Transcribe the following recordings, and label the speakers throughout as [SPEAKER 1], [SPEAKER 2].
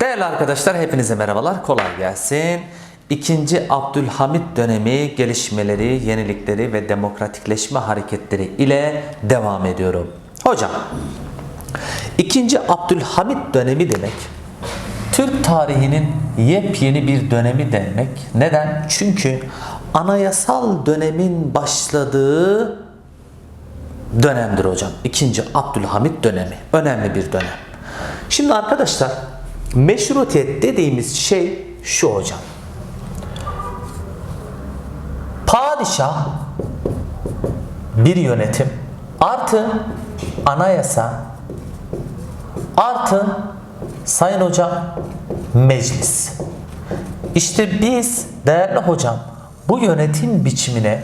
[SPEAKER 1] Değerli arkadaşlar hepinize merhabalar. Kolay gelsin. İkinci Abdülhamit dönemi gelişmeleri, yenilikleri ve demokratikleşme hareketleri ile devam ediyorum. Hocam, İkinci Abdülhamit dönemi demek Türk tarihinin yepyeni bir dönemi demek. Neden? Çünkü anayasal dönemin başladığı dönemdir hocam. İkinci Abdülhamit dönemi. Önemli bir dönem. Şimdi arkadaşlar meşrutiyet dediğimiz şey şu hocam. Padişah bir yönetim artı anayasa artı sayın hocam meclis. İşte biz değerli hocam bu yönetim biçimine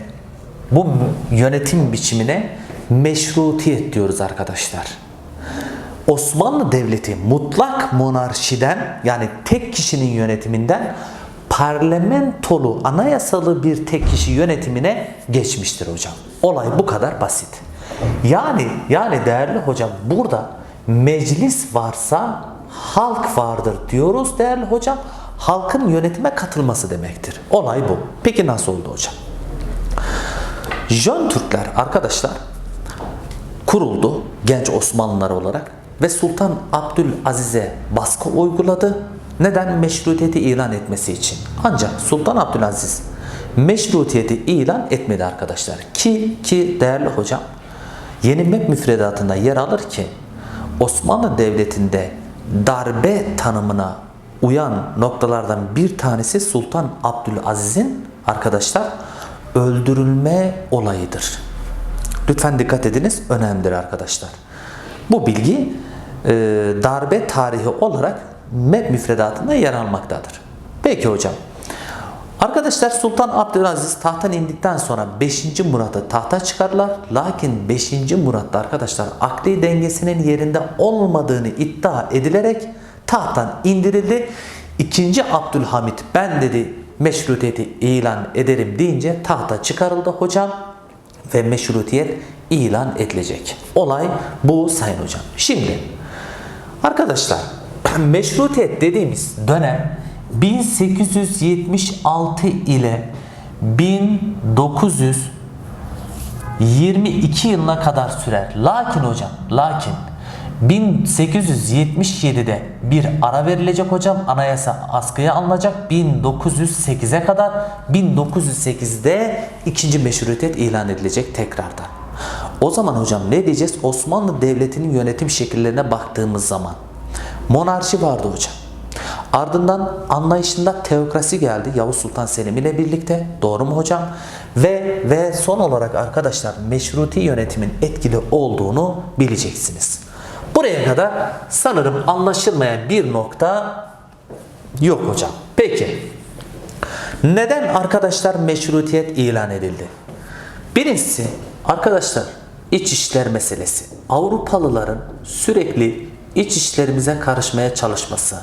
[SPEAKER 1] bu yönetim biçimine meşrutiyet diyoruz arkadaşlar. Osmanlı Devleti mutlak monarşiden yani tek kişinin yönetiminden parlamentolu anayasalı bir tek kişi yönetimine geçmiştir hocam. Olay bu kadar basit. Yani yani değerli hocam burada meclis varsa halk vardır diyoruz değerli hocam. Halkın yönetime katılması demektir. Olay bu. Peki nasıl oldu hocam? Jön Türkler arkadaşlar kuruldu genç Osmanlılar olarak ve Sultan Abdülaziz'e baskı uyguladı. Neden? Meşrutiyeti ilan etmesi için. Ancak Sultan Abdülaziz meşrutiyeti ilan etmedi arkadaşlar. Ki ki değerli hocam yeni MEP müfredatında yer alır ki Osmanlı Devleti'nde darbe tanımına uyan noktalardan bir tanesi Sultan Abdülaziz'in arkadaşlar öldürülme olayıdır. Lütfen dikkat ediniz önemlidir arkadaşlar. Bu bilgi e, darbe tarihi olarak MEP müfredatında yer almaktadır. Peki hocam. Arkadaşlar Sultan Abdülaziz tahttan indikten sonra 5. Murat'ı tahta çıkarlar. Lakin 5. Murat'ta arkadaşlar akli dengesinin yerinde olmadığını iddia edilerek tahttan indirildi. 2. Abdülhamit ben dedi meşrutiyeti ilan ederim deyince tahta çıkarıldı hocam ve meşrutiyet ilan edilecek. Olay bu sayın hocam. Şimdi arkadaşlar meşrutiyet dediğimiz dönem 1876 ile 1922 yılına kadar sürer. Lakin hocam, lakin 1877'de bir ara verilecek hocam. Anayasa askıya alınacak. 1908'e kadar 1908'de ikinci meşrutiyet ilan edilecek tekrardan. O zaman hocam ne diyeceğiz? Osmanlı Devleti'nin yönetim şekillerine baktığımız zaman monarşi vardı hocam. Ardından anlayışında teokrasi geldi Yavuz Sultan Selim ile birlikte. Doğru mu hocam? Ve ve son olarak arkadaşlar meşruti yönetimin etkili olduğunu bileceksiniz. Buraya kadar sanırım anlaşılmayan bir nokta yok hocam. Peki. Neden arkadaşlar meşrutiyet ilan edildi? Birincisi arkadaşlar iç işler meselesi. Avrupalıların sürekli iç işlerimize karışmaya çalışması,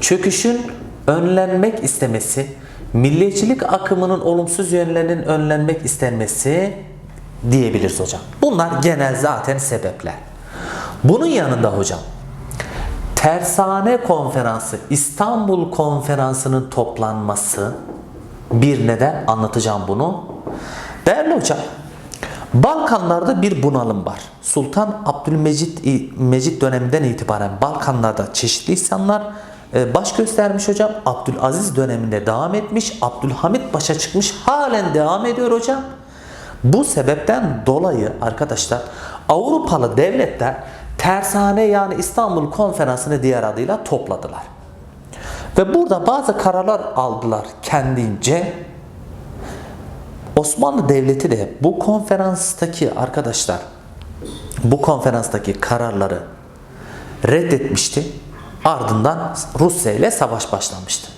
[SPEAKER 1] çöküşün önlenmek istemesi, milliyetçilik akımının olumsuz yönlerinin önlenmek istenmesi diyebiliriz hocam. Bunlar genel zaten sebepler. Bunun yanında hocam Tersane Konferansı, İstanbul Konferansı'nın toplanması bir neden anlatacağım bunu. Değerli hocam, Balkanlarda bir bunalım var. Sultan Abdülmecit Mecit döneminden itibaren Balkanlarda çeşitli isyanlar e, baş göstermiş hocam. Abdülaziz döneminde devam etmiş. Abdülhamit başa çıkmış. Halen devam ediyor hocam. Bu sebepten dolayı arkadaşlar Avrupalı devletler Tersane yani İstanbul Konferansı'nı diğer adıyla topladılar. Ve burada bazı kararlar aldılar kendince. Osmanlı Devleti de bu konferanstaki arkadaşlar bu konferanstaki kararları reddetmişti. Ardından Rusya ile savaş başlamıştı.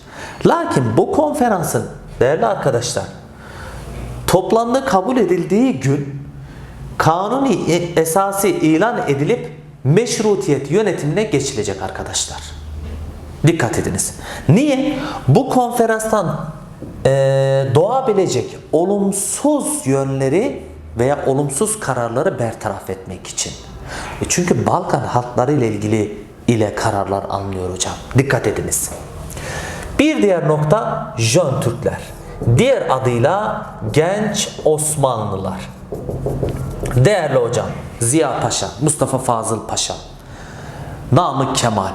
[SPEAKER 1] Lakin bu konferansın değerli arkadaşlar toplandığı kabul edildiği gün kanuni esası ilan edilip meşrutiyet yönetimine geçilecek arkadaşlar. Dikkat ediniz. Niye? Bu konferanstan e, doğabilecek olumsuz yönleri veya olumsuz kararları bertaraf etmek için. E çünkü Balkan halkları ile ilgili ile kararlar alınıyor hocam. Dikkat ediniz. Bir diğer nokta Jön Türkler. Diğer adıyla Genç Osmanlılar. Değerli hocam Ziya Paşa, Mustafa Fazıl Paşa, Namık Kemal,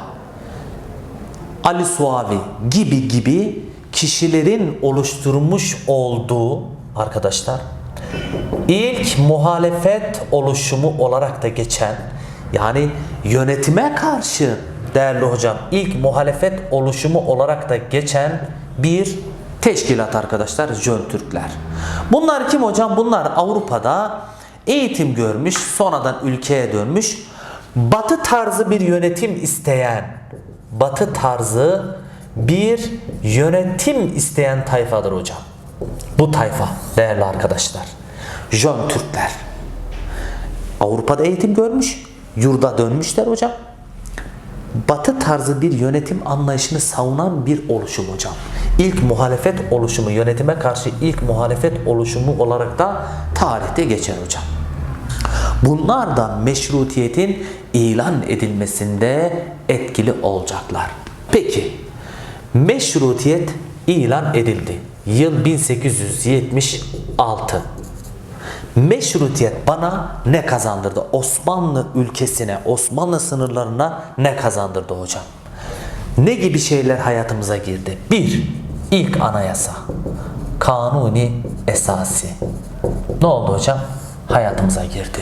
[SPEAKER 1] Ali Suavi gibi gibi kişilerin oluşturmuş olduğu arkadaşlar ilk muhalefet oluşumu olarak da geçen yani yönetime karşı değerli hocam ilk muhalefet oluşumu olarak da geçen bir teşkilat arkadaşlar Jön Türkler. Bunlar kim hocam? Bunlar Avrupa'da eğitim görmüş, sonradan ülkeye dönmüş, batı tarzı bir yönetim isteyen, batı tarzı bir yönetim isteyen tayfadır hocam. Bu tayfa değerli arkadaşlar. Jön Türkler. Avrupa'da eğitim görmüş, yurda dönmüşler hocam. Batı tarzı bir yönetim anlayışını savunan bir oluşum hocam. İlk muhalefet oluşumu, yönetime karşı ilk muhalefet oluşumu olarak da tarihte geçer hocam. Bunlar da meşrutiyetin ilan edilmesinde etkili olacaklar. Peki, meşrutiyet ilan edildi. Yıl 1876. Meşrutiyet bana ne kazandırdı? Osmanlı ülkesine, Osmanlı sınırlarına ne kazandırdı hocam? Ne gibi şeyler hayatımıza girdi? Bir, ilk anayasa. Kanuni esası. Ne oldu hocam? Hayatımıza girdi.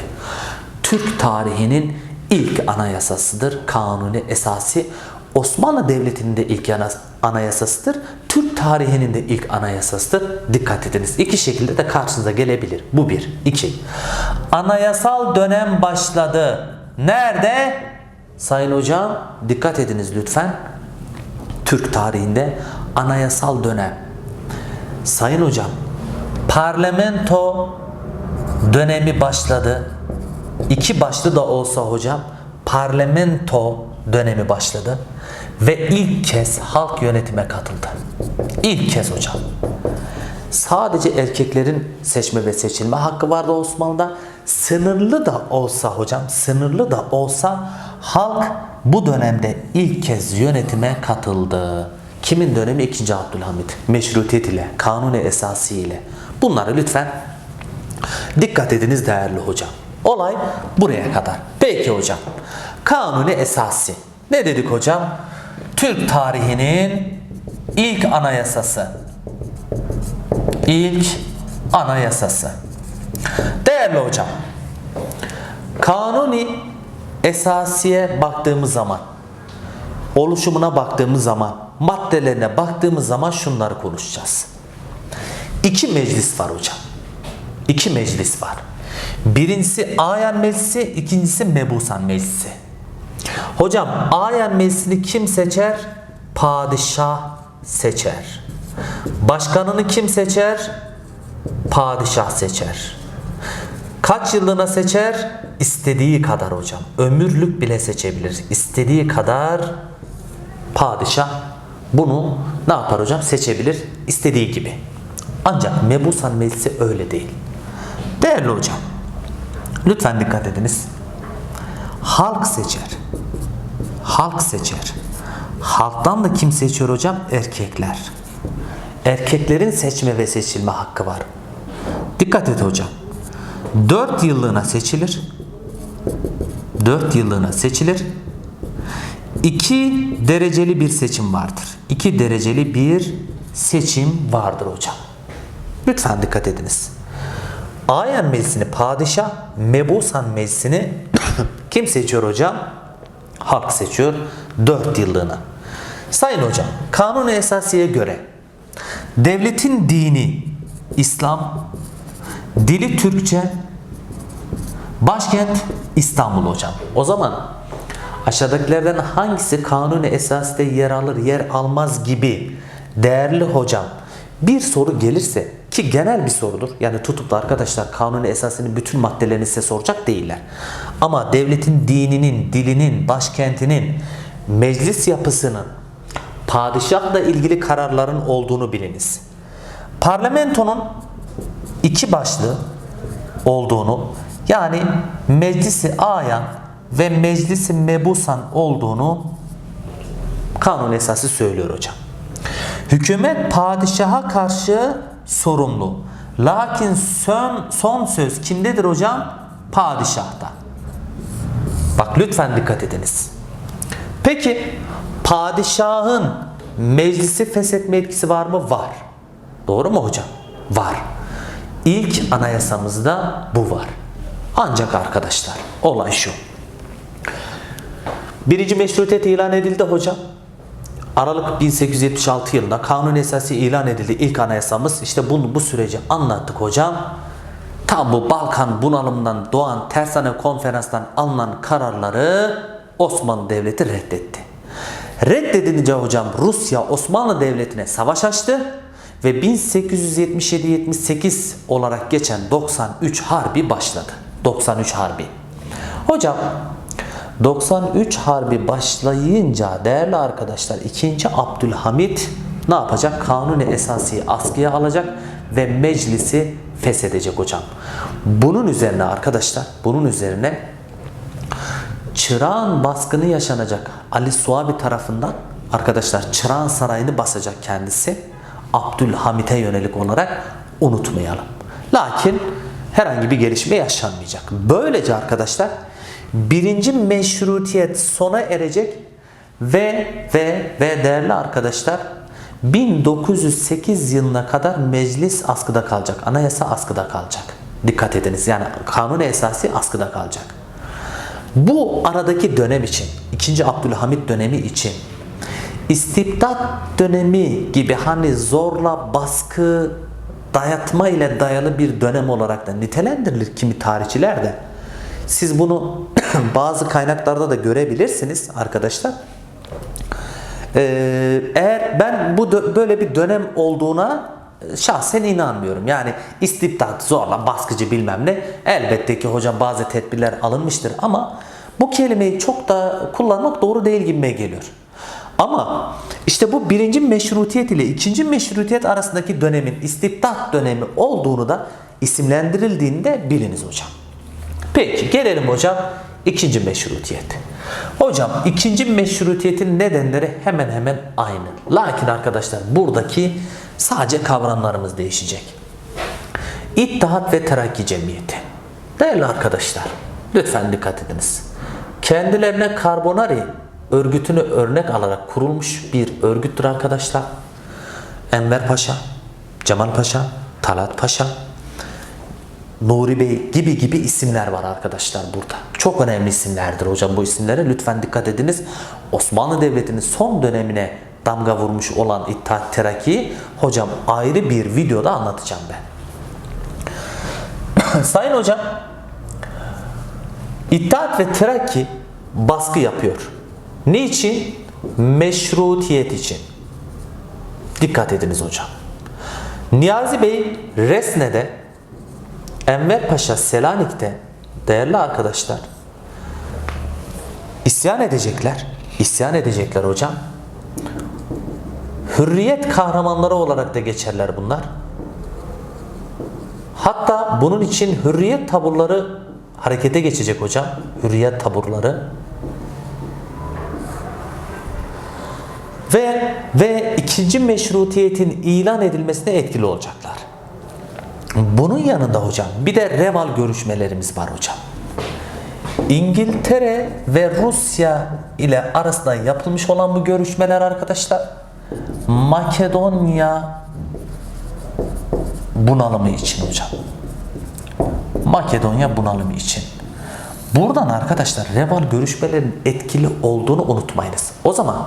[SPEAKER 1] Türk tarihinin ilk anayasasıdır. Kanuni esası. Osmanlı Devleti'nin de ilk anayasasıdır. Türk tarihinin de ilk anayasasıdır. Dikkat ediniz. İki şekilde de karşınıza gelebilir. Bu bir. İki. Anayasal dönem başladı. Nerede? Sayın hocam dikkat ediniz lütfen. Türk tarihinde anayasal dönem. Sayın hocam parlamento dönemi başladı. İki başlı da olsa hocam parlamento dönemi başladı ve ilk kez halk yönetime katıldı. İlk kez hocam. Sadece erkeklerin seçme ve seçilme hakkı vardı Osmanlı'da. Sınırlı da olsa hocam, sınırlı da olsa halk bu dönemde ilk kez yönetime katıldı. Kimin dönemi? 2. Abdülhamit. Meşrutiyet ile, kanuni esası ile. Bunları lütfen dikkat ediniz değerli hocam. Olay buraya kadar. Peki hocam. Kanuni esası. Ne dedik hocam? Türk tarihinin ilk anayasası. İlk anayasası. Değerli hocam. Kanuni esasiye baktığımız zaman, oluşumuna baktığımız zaman, maddelerine baktığımız zaman şunları konuşacağız. İki meclis var hocam. İki meclis var. Birincisi Ayan Meclisi, ikincisi Mebusan Meclisi. Hocam Ayan Meclisi'ni kim seçer? Padişah seçer. Başkanını kim seçer? Padişah seçer. Kaç yıllığına seçer? İstediği kadar hocam. Ömürlük bile seçebilir. İstediği kadar padişah bunu ne yapar hocam? Seçebilir istediği gibi. Ancak Mebusan Meclisi öyle değil. Değerli hocam, lütfen dikkat ediniz. Halk seçer. Halk seçer. Halktan da kim seçiyor hocam? Erkekler. Erkeklerin seçme ve seçilme hakkı var. Dikkat et hocam. 4 yıllığına seçilir. 4 yıllığına seçilir. 2 dereceli bir seçim vardır. 2 dereceli bir seçim vardır hocam. Lütfen dikkat ediniz. Ayan meclisini padişah, Mebusan meclisini kim seçiyor hocam? Halk seçiyor 4 yıllığına. Sayın hocam, kanun esasiye göre devletin dini İslam, dili Türkçe, başkent İstanbul hocam. O zaman aşağıdakilerden hangisi kanuni esasında yer alır, yer almaz gibi değerli hocam bir soru gelirse ki genel bir sorudur. Yani tutup da arkadaşlar kanuni esasının bütün maddelerini size soracak değiller. Ama devletin dininin, dilinin, başkentinin, meclis yapısının, padişahla ilgili kararların olduğunu biliniz. Parlamentonun iki başlı olduğunu yani meclisi ayan ve meclisi mebusan olduğunu kanun esası söylüyor hocam. Hükümet padişaha karşı sorumlu. Lakin son, son söz kimdedir hocam? Padişahta. Bak lütfen dikkat ediniz. Peki padişahın meclisi feshetme etkisi var mı? Var. Doğru mu hocam? Var. İlk anayasamızda bu var. Ancak arkadaşlar olay şu. Birinci meşrutiyet ilan edildi hocam. Aralık 1876 yılında kanun esası ilan edildi. İlk anayasamız işte bunu bu süreci anlattık hocam. Tam bu Balkan bunalımından doğan tersane konferanstan alınan kararları Osmanlı Devleti reddetti. Reddedilince hocam Rusya Osmanlı Devleti'ne savaş açtı ve 1877-78 olarak geçen 93 Harbi başladı. 93 Harbi. Hocam 93 Harbi başlayınca değerli arkadaşlar 2. Abdülhamit ne yapacak? Kanuni esasıyı askıya alacak ve meclisi feshedecek hocam. Bunun üzerine arkadaşlar bunun üzerine Çırağan baskını yaşanacak Ali Suabi tarafından arkadaşlar Çırağan Sarayı'nı basacak kendisi Abdülhamit'e yönelik olarak unutmayalım. Lakin herhangi bir gelişme yaşanmayacak. Böylece arkadaşlar birinci meşrutiyet sona erecek ve ve ve değerli arkadaşlar 1908 yılına kadar meclis askıda kalacak. Anayasa askıda kalacak. Dikkat ediniz. Yani kanun esası askıda kalacak. Bu aradaki dönem için, 2. Abdülhamit dönemi için istibdat dönemi gibi hani zorla baskı dayatma ile dayalı bir dönem olarak da nitelendirilir kimi tarihçiler de. Siz bunu bazı kaynaklarda da görebilirsiniz arkadaşlar. Ee, eğer ben bu böyle bir dönem olduğuna e, şahsen inanmıyorum. Yani istibdat, zorla, baskıcı bilmem ne. Elbette ki hocam bazı tedbirler alınmıştır ama bu kelimeyi çok da kullanmak doğru değil gibime geliyor. Ama işte bu birinci meşrutiyet ile ikinci meşrutiyet arasındaki dönemin istibdat dönemi olduğunu da isimlendirildiğinde biliniz hocam. Peki gelelim hocam ikinci meşrutiyet. Hocam ikinci meşrutiyetin nedenleri hemen hemen aynı. Lakin arkadaşlar buradaki sadece kavramlarımız değişecek. İttihat ve Terakki Cemiyeti. Değerli arkadaşlar lütfen dikkat ediniz. Kendilerine Karbonari örgütünü örnek alarak kurulmuş bir örgüttür arkadaşlar. Enver Paşa, Cemal Paşa, Talat Paşa, Nuri Bey gibi gibi isimler var arkadaşlar burada. Çok önemli isimlerdir hocam bu isimlere. Lütfen dikkat ediniz. Osmanlı Devleti'nin son dönemine damga vurmuş olan İttihat Terakki'yi hocam ayrı bir videoda anlatacağım ben. Sayın hocam İttihat ve Terakki baskı yapıyor. Niçin? Meşrutiyet için. Dikkat ediniz hocam. Niyazi Bey Resne'de Enver Paşa Selanik'te değerli arkadaşlar isyan edecekler. İsyan edecekler hocam. Hürriyet kahramanları olarak da geçerler bunlar. Hatta bunun için hürriyet taburları harekete geçecek hocam. Hürriyet taburları. Ve ve ikinci meşrutiyetin ilan edilmesine etkili olacaklar. Bunun yanında hocam bir de Reval görüşmelerimiz var hocam. İngiltere ve Rusya ile arasında yapılmış olan bu görüşmeler arkadaşlar Makedonya bunalımı için hocam. Makedonya bunalımı için. Buradan arkadaşlar Reval görüşmelerinin etkili olduğunu unutmayınız. O zaman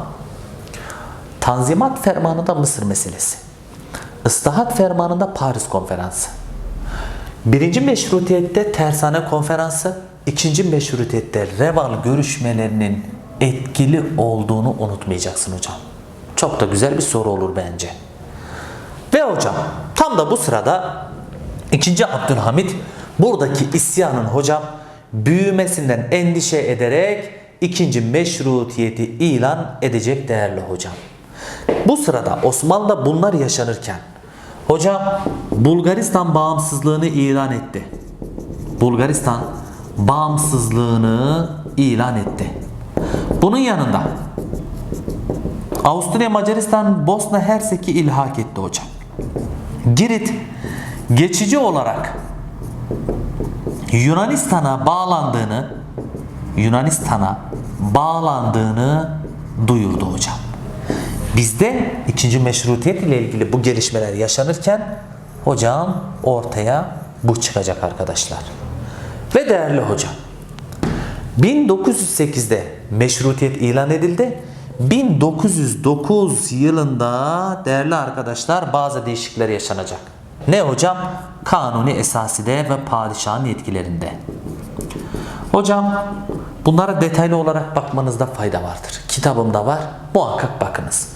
[SPEAKER 1] Tanzimat Fermanı'nda Mısır meselesi. Islahat Fermanı'nda Paris Konferansı. Birinci meşrutiyette Tersane Konferansı, ikinci meşrutiyette Reval görüşmelerinin etkili olduğunu unutmayacaksın hocam. Çok da güzel bir soru olur bence. Ve hocam tam da bu sırada 2. Abdülhamit buradaki isyanın hocam büyümesinden endişe ederek ikinci meşrutiyeti ilan edecek değerli hocam. Bu sırada Osmanlı'da bunlar yaşanırken hocam Bulgaristan bağımsızlığını ilan etti. Bulgaristan bağımsızlığını ilan etti. Bunun yanında Avusturya Macaristan Bosna Hersek'i ilhak etti hocam. Girit geçici olarak Yunanistan'a bağlandığını Yunanistan'a bağlandığını duyurdu hocam. Bizde ikinci meşrutiyet ile ilgili bu gelişmeler yaşanırken hocam ortaya bu çıkacak arkadaşlar. Ve değerli hocam 1908'de meşrutiyet ilan edildi. 1909 yılında değerli arkadaşlar bazı değişiklikler yaşanacak. Ne hocam? Kanuni esaside ve padişahın yetkilerinde. Hocam bunlara detaylı olarak bakmanızda fayda vardır. Kitabımda var. Muhakkak bakınız.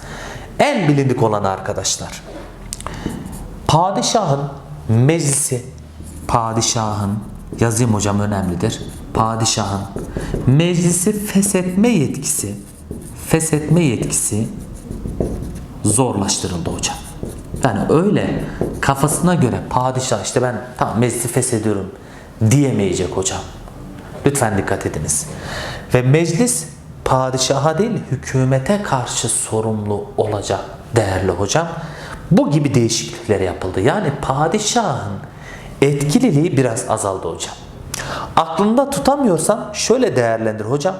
[SPEAKER 1] En bilindik olan arkadaşlar. Padişahın meclisi, padişahın yazayım hocam önemlidir. Padişahın meclisi feshetme yetkisi, feshetme yetkisi zorlaştırıldı hocam. Yani öyle kafasına göre padişah işte ben tamam meclisi feshediyorum diyemeyecek hocam. Lütfen dikkat ediniz. Ve meclis padişaha değil hükümete karşı sorumlu olacak değerli hocam. Bu gibi değişiklikler yapıldı. Yani padişahın etkililiği biraz azaldı hocam. Aklında tutamıyorsan şöyle değerlendir hocam.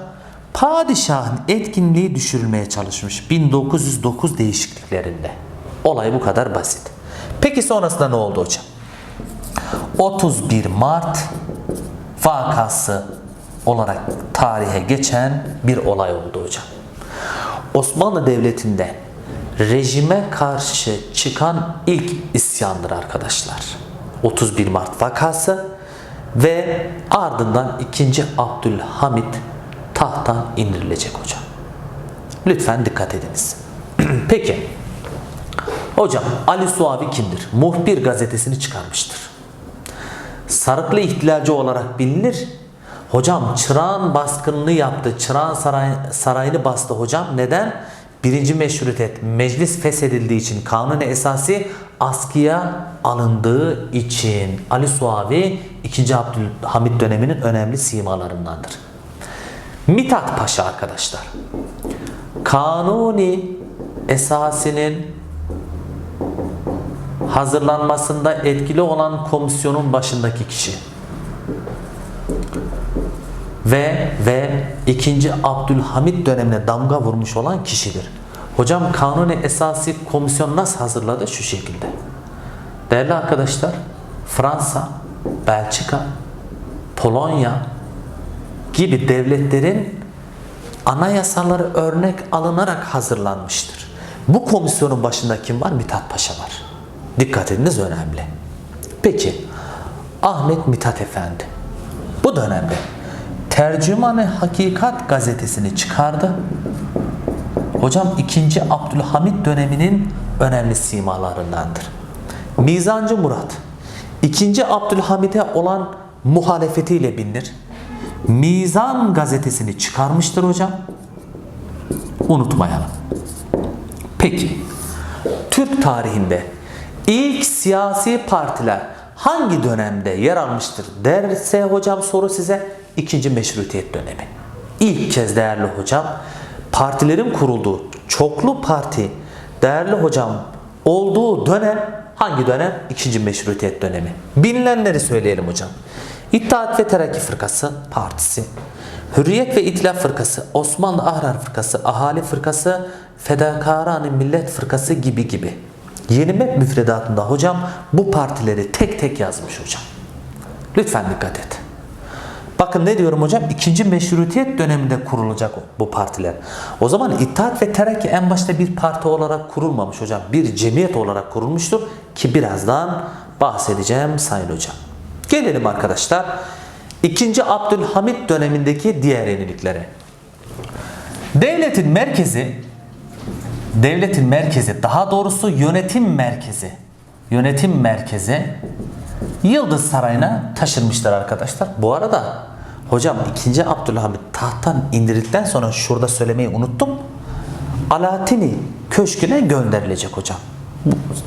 [SPEAKER 1] Padişahın etkinliği düşürülmeye çalışmış 1909 değişikliklerinde. Olay bu kadar basit. Peki sonrasında ne oldu hocam? 31 Mart vakası olarak tarihe geçen bir olay oldu hocam. Osmanlı Devleti'nde rejime karşı çıkan ilk isyandır arkadaşlar. 31 Mart vakası ve ardından 2. Abdülhamit tahttan indirilecek hocam. Lütfen dikkat ediniz. Peki. Hocam Ali Suavi kimdir? Muhbir gazetesini çıkarmıştır. Sarıklı ihtilalci olarak bilinir. Hocam Çırağan baskınını yaptı. Çırağan saray, sarayını bastı hocam. Neden? Birinci meşrutet meclis feshedildiği için kanuni esası askıya alındığı için Ali Suavi 2. Abdülhamit döneminin önemli simalarındandır. Mithat Paşa arkadaşlar. Kanuni esasının hazırlanmasında etkili olan komisyonun başındaki kişi. Ve ve 2. Abdülhamit dönemine damga vurmuş olan kişidir. Hocam kanuni esası komisyon nasıl hazırladı? Şu şekilde. Değerli arkadaşlar, Fransa, Belçika, Polonya gibi devletlerin anayasaları örnek alınarak hazırlanmıştır. Bu komisyonun başında kim var? Mithat Paşa var. Dikkat ediniz önemli. Peki Ahmet Mithat Efendi bu dönemde Tercümanı Hakikat gazetesini çıkardı. Hocam 2. Abdülhamit döneminin önemli simalarındandır. Mizancı Murat 2. Abdülhamit'e olan muhalefetiyle bilinir. Mizan gazetesini çıkarmıştır hocam. Unutmayalım. Peki Türk tarihinde ilk siyasi partiler hangi dönemde yer almıştır derse hocam soru size ikinci meşrutiyet dönemi. İlk kez değerli hocam partilerin kurulduğu çoklu parti değerli hocam olduğu dönem hangi dönem? İkinci meşrutiyet dönemi. Bilinenleri söyleyelim hocam. İttihat ve Terakki Fırkası Partisi, Hürriyet ve İtilaf Fırkası, Osmanlı Ahrar Fırkası, Ahali Fırkası, Fedakarani Millet Fırkası gibi gibi. Yeni MEP müfredatında hocam bu partileri tek tek yazmış hocam. Lütfen dikkat et. Bakın ne diyorum hocam? İkinci meşrutiyet döneminde kurulacak bu partiler. O zaman İttihat ve Terakki en başta bir parti olarak kurulmamış hocam. Bir cemiyet olarak kurulmuştur ki birazdan bahsedeceğim sayın hocam. Gelelim arkadaşlar. İkinci Abdülhamit dönemindeki diğer yeniliklere. Devletin merkezi devletin merkezi daha doğrusu yönetim merkezi yönetim merkezi Yıldız Sarayı'na taşınmışlar arkadaşlar. Bu arada hocam 2. Abdülhamit tahttan indirildikten sonra şurada söylemeyi unuttum. Alaaddin'i köşküne gönderilecek hocam.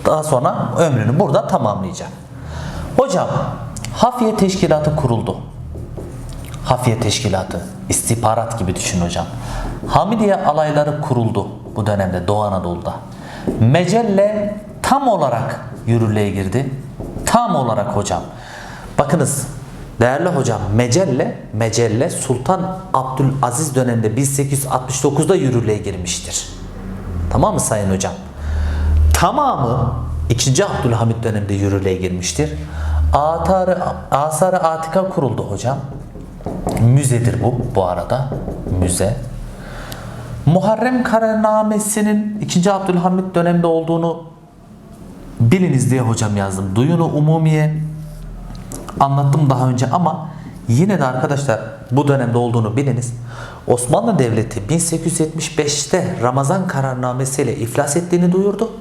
[SPEAKER 1] Daha sonra ömrünü burada tamamlayacak. Hocam Hafiye Teşkilatı kuruldu. Hafiye teşkilatı, istihbarat gibi düşün hocam. Hamidiye alayları kuruldu bu dönemde Doğu Anadolu'da. Mecelle tam olarak yürürlüğe girdi. Tam olarak hocam. Bakınız değerli hocam Mecelle, Mecelle Sultan Abdülaziz döneminde 1869'da yürürlüğe girmiştir. Tamam mı sayın hocam? Tamamı 2. Abdülhamit döneminde yürürlüğe girmiştir. Atarı, Asarı Atika kuruldu hocam. Müzedir bu bu arada. Müze. Muharrem Kararnamesi'nin 2. Abdülhamit döneminde olduğunu biliniz diye hocam yazdım. Duyunu umumiye anlattım daha önce ama yine de arkadaşlar bu dönemde olduğunu biliniz. Osmanlı Devleti 1875'te Ramazan kararnamesiyle iflas ettiğini duyurdu.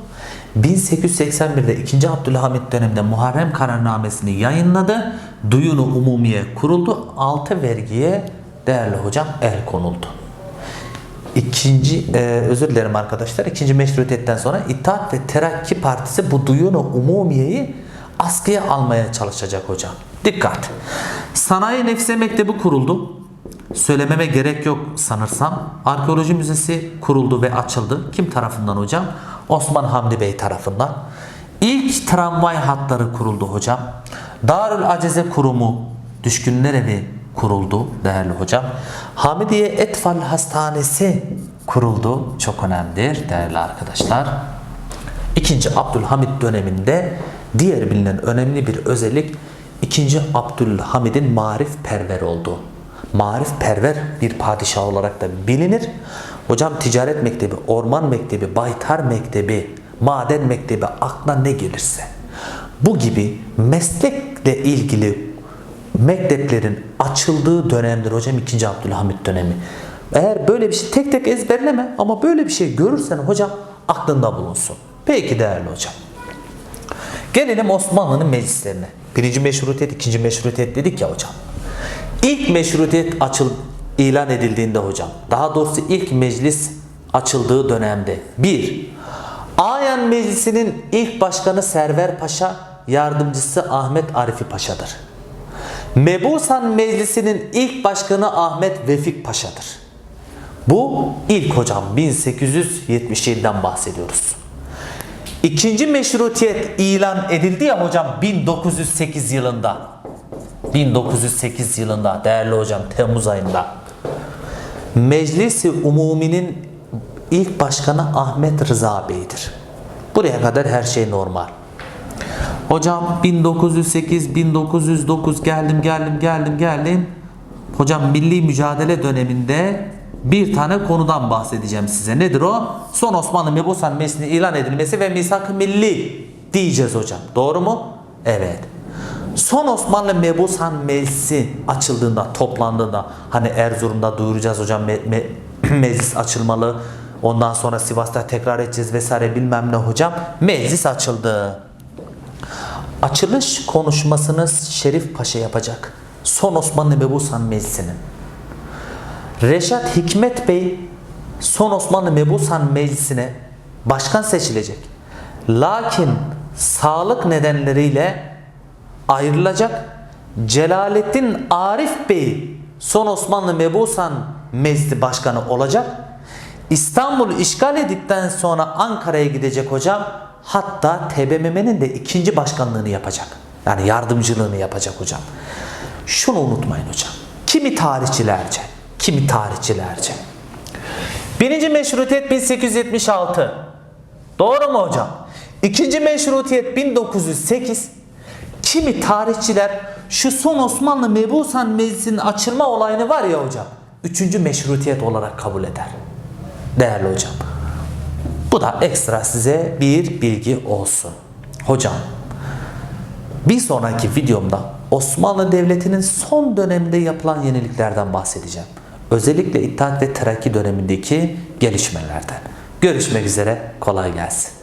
[SPEAKER 1] 1881'de 2. Abdülhamit döneminde Muharrem kararnamesini yayınladı. Duyunu umumiye kuruldu. Altı vergiye değerli hocam el konuldu. İkinci, e, özür dilerim arkadaşlar. İkinci meşrutiyetten sonra İttihat ve Terakki Partisi bu duyunu umumiyeyi askıya almaya çalışacak hocam. Dikkat. Sanayi Nefse Mektebi kuruldu. Söylememe gerek yok sanırsam. Arkeoloji Müzesi kuruldu ve açıldı. Kim tarafından hocam? Osman Hamdi Bey tarafından. İlk tramvay hatları kuruldu hocam. Darül Aceze Kurumu, Düşkünler Evi kuruldu değerli hocam. Hamidiye Etfal Hastanesi kuruldu. Çok önemlidir değerli arkadaşlar. İkinci Abdülhamit döneminde diğer bilinen önemli bir özellik 2. Abdülhamid'in marif perver olduğu. Marif perver bir padişah olarak da bilinir. Hocam ticaret mektebi, orman mektebi, baytar mektebi, maden mektebi aklına ne gelirse. Bu gibi meslekle ilgili mekteplerin açıldığı dönemdir hocam 2. Abdülhamit dönemi. Eğer böyle bir şey tek tek ezberleme ama böyle bir şey görürsen hocam aklında bulunsun. Peki değerli hocam. Gelelim Osmanlı'nın meclislerine. Birinci meşrutiyet, ikinci meşrutiyet dedik ya hocam. İlk meşrutiyet açıl ilan edildiğinde hocam. Daha doğrusu ilk meclis açıldığı dönemde. Bir, Ayan Meclisi'nin ilk başkanı Server Paşa, yardımcısı Ahmet Arifi Paşa'dır. Mebusan Meclisi'nin ilk başkanı Ahmet Vefik Paşa'dır. Bu ilk hocam 1877'den bahsediyoruz. İkinci meşrutiyet ilan edildi ya hocam 1908 yılında. 1908 yılında değerli hocam Temmuz ayında. Meclisi Umumi'nin ilk başkanı Ahmet Rıza Bey'dir. Buraya kadar her şey normal. Hocam 1908 1909 geldim geldim geldim geldim. Hocam milli mücadele döneminde bir tane konudan bahsedeceğim size. Nedir o? Son Osmanlı Mebusan Meclisi'nin ilan edilmesi ve misak-ı milli diyeceğiz hocam. Doğru mu? Evet. Son Osmanlı Mebusan Meclisi açıldığında, toplandığında hani Erzurum'da duyuracağız hocam me- me- meclis açılmalı. Ondan sonra Sivas'ta tekrar edeceğiz vesaire bilmem ne hocam. Meclis açıldı. Açılış konuşmasını Şerif Paşa yapacak. Son Osmanlı Mebusan Meclisi'nin. Reşat Hikmet Bey son Osmanlı Mebusan Meclisi'ne başkan seçilecek. Lakin sağlık nedenleriyle ayrılacak. Celalettin Arif Bey son Osmanlı Mebusan Meclisi Başkanı olacak. İstanbul'u işgal edildikten sonra Ankara'ya gidecek hocam. Hatta TBMM'nin de ikinci başkanlığını yapacak. Yani yardımcılığını yapacak hocam. Şunu unutmayın hocam. Kimi tarihçilerce, kimi tarihçilerce. Birinci meşrutiyet 1876. Doğru mu hocam? İkinci meşrutiyet 1908. Kimi tarihçiler şu son Osmanlı Mebusan Meclisi'nin açılma olayını var ya hocam. Üçüncü meşrutiyet olarak kabul eder. Değerli hocam. Bu da ekstra size bir bilgi olsun. Hocam bir sonraki videomda Osmanlı Devleti'nin son döneminde yapılan yeniliklerden bahsedeceğim. Özellikle İttihat ve Terakki dönemindeki gelişmelerden. Görüşmek üzere, kolay gelsin.